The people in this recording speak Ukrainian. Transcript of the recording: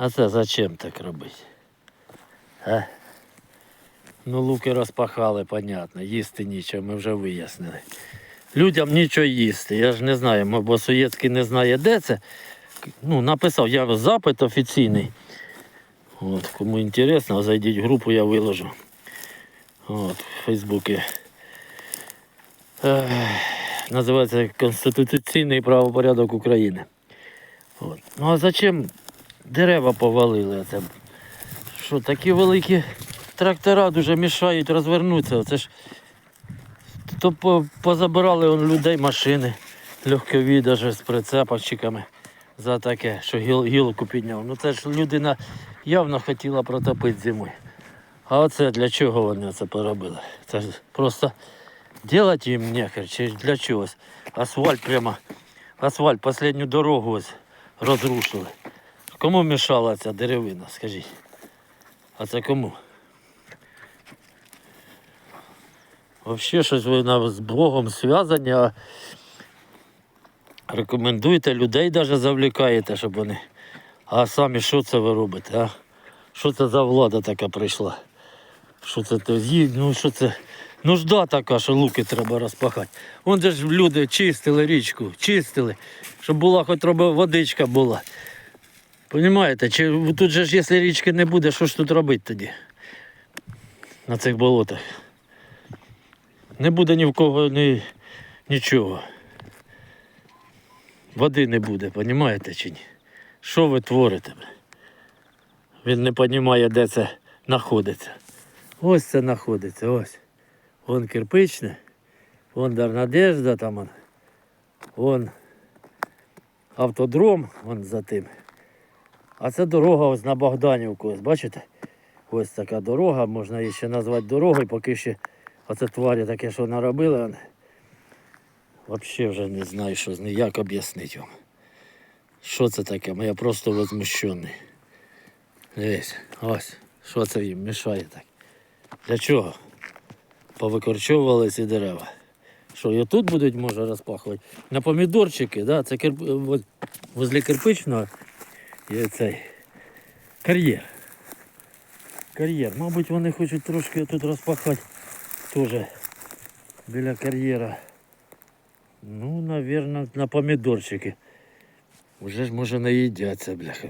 А це зачем так робити? А? Ну, луки розпахали, понятно, їсти нічого, ми вже вияснили. Людям нічого їсти. Я ж не знаю, бо Соєцький не знає, де це. Ну, написав я запит офіційний. От, кому інтересно, зайдіть в групу, я виложу. От, в Фейсбуці. Називається Конституційний правопорядок України. От. Ну а зачем дерева повалили? Це, що такі великі трактора дуже мішають розвернутися. Це ж то позабирали он людей машини, легкові навіть з прицепочками за таке, що гіл, гілку підняв. Ну це ж людина явно хотіла протопити зимою. А оце для чого вони це поробили? Це ж просто делать їм нехер, чи для чогось. Асфальт прямо, асфальт, останню дорогу ось розрушили. Кому мішала ця деревина, скажіть? А це кому? Взагалі щось ви з Богом зв'язані, а рекомендуєте людей навіть завлікаєте, щоб вони. А самі що це ви робите? А? Що це за влада така прийшла? Що це то? Ну що це? Нужда така, що луки треба розпахати. Вон же ж люди чистили річку, чистили, щоб була хоч водичка була. Понімаєте? Чи тут же ж, якщо річки не буде, що ж тут робити тоді? На цих болотах. Не буде ні в кого ні, нічого. Води не буде, понімаєте чи ні? Що ви творите? Він не розуміє, де це знаходиться. Ось це знаходиться, ось. Вон кирпичне, вон Дарнадежда, там вон, вон автодром, вон за тим. А це дорога ось на Богданівку, ось бачите? Ось така дорога, можна її ще назвати дорогою, поки ще оце тварі таке, що наробили. вони. Взагалі вже не знаю, що з нею, як об'яснити вам. Що це таке? Я просто возмущений. Дивись, ось, що це їм мішає так. Для чого? Повикорчовували ці дерева. Що, і тут будуть, може, розпахувати? На помідорчики, да? це кирп... возле кирпичного є цей кар'єр. Кар'єр. Мабуть, вони хочуть трошки тут розпахати теж біля кар'єра. Ну, напевно, на помідорчики. Уже ж може наїдяться, бляха.